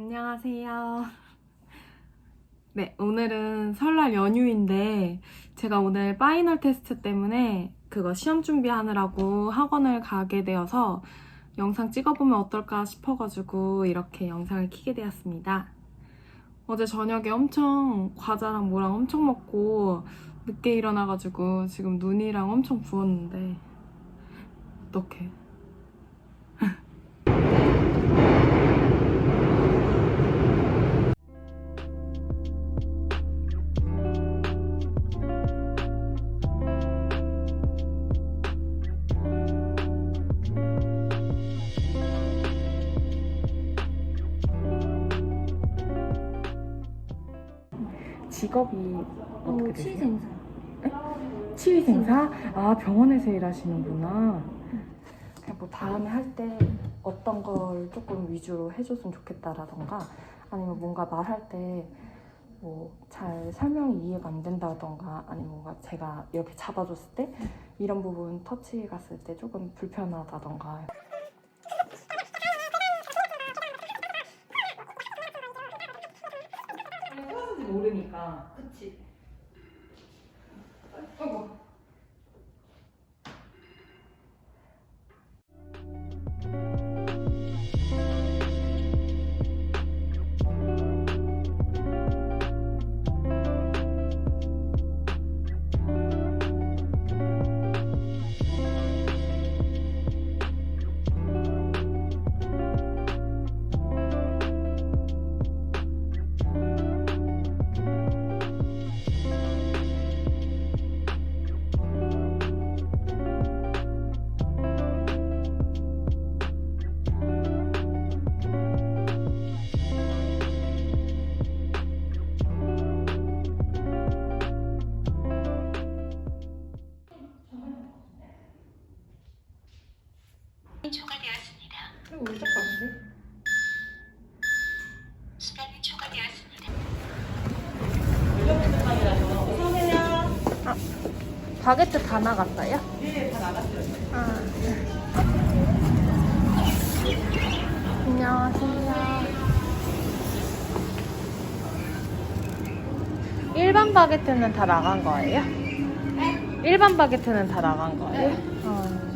안녕하세요. 네, 오늘은 설날 연휴인데 제가 오늘 파이널 테스트 때문에 그거 시험 준비하느라고 학원을 가게 되어서 영상 찍어보면 어떨까 싶어가지고 이렇게 영상을 키게 되었습니다. 어제 저녁에 엄청 과자랑 뭐랑 엄청 먹고 늦게 일어나가지고 지금 눈이랑 엄청 부었는데 어떡해. 직업이 어떻게 어, 되세요? 취생사. 치위생사? 아 병원에서 일하시는구나. 그냥 뭐 다음에 할 때 어떤 걸 조금 위주로 해줬으면 좋겠다라던가 아니면 뭔가 말할 때 뭐 잘 설명이 이해가 안 된다던가 아니면 뭔가 제가 이렇게 잡아줬을 때 이런 부분 터치 갔을 때 조금 불편하다던가 모르니까 그치. 아이고 닦았지? 시간이 초과되었습니다. 바게트 다 나갔어요? 네, 다 나갔어요. 아. 안녕하세요. 일반 바게트는 다 나간 거예요? 일반 바게트는 다 나간 거예요?